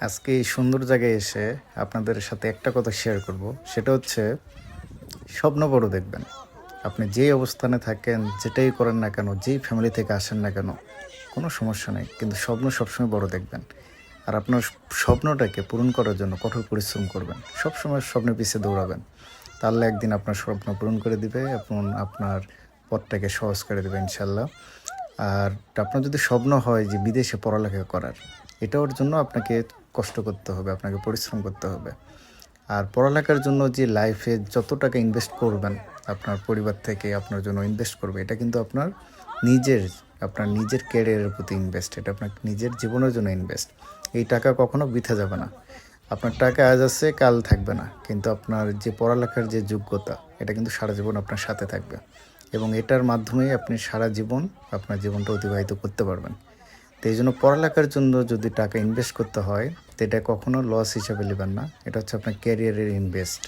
আজকে এই সুন্দর জায়গায় এসে আপনাদের সাথে একটা কথা শেয়ার করব। সেটা হচ্ছে, স্বপ্ন বড় দেখবেন। আপনি যেই অবস্থানে থাকেন, যেটাই করেন না কেন, যেই ফ্যামিলি থেকে আসেন না কেন, কোনো সমস্যা নেই। কিন্তু স্বপ্ন সবসময় বড় দেখবেন। আর আপনার স্বপ্নটাকে পূরণ করার জন্য কঠোর পরিশ্রম করবেন। সবসময় স্বপ্নের পিছিয়ে দৌড়াবেন। তাহলে একদিন আপনার স্বপ্ন পূরণ করে দিবে এবং আপনার পথটাকে সহজ করে দেবে ইনশাল্লাহ আর আপনার যদি স্বপ্ন হয় যে বিদেশে পড়ালেখা করার এটার জন্য আপনাকে কষ্ট করতে হবে, আপনাকে পরিশ্রম করতে হবে। আর পড়ালেখার জন্য যে লাইফে যত টাকা ইনভেস্ট করবেন, আপনার পরিবার থেকে আপনার জন্য ইনভেস্ট করবে, এটা কিন্তু আপনার নিজের আপনার নিজের ক্যারিয়ারের প্রতি ইনভেস্ট এটা আপনার নিজের জীবনের জন্য ইনভেস্ট এই টাকা কখনো বৃথা যাবে না। আপনার টাকা আজ আছে, কাল থাকবে না। কিন্তু আপনার যে পড়ালেখার যে যোগ্যতা, এটা কিন্তু সারা জীবন আপনার সাথে থাকবে। এবং এটার মাধ্যমেই আপনি সারা জীবন, আপনার জীবনটা অতিবাহিত করতে পারবেন। এই জন্য পড়ালেখার জন্য যদি টাকা ইনভেস্ট করতে হয়, তো এটা কখনো লস হিসাবে নেবেন না। এটা হচ্ছে আপনার ক্যারিয়ারের ইনভেস্ট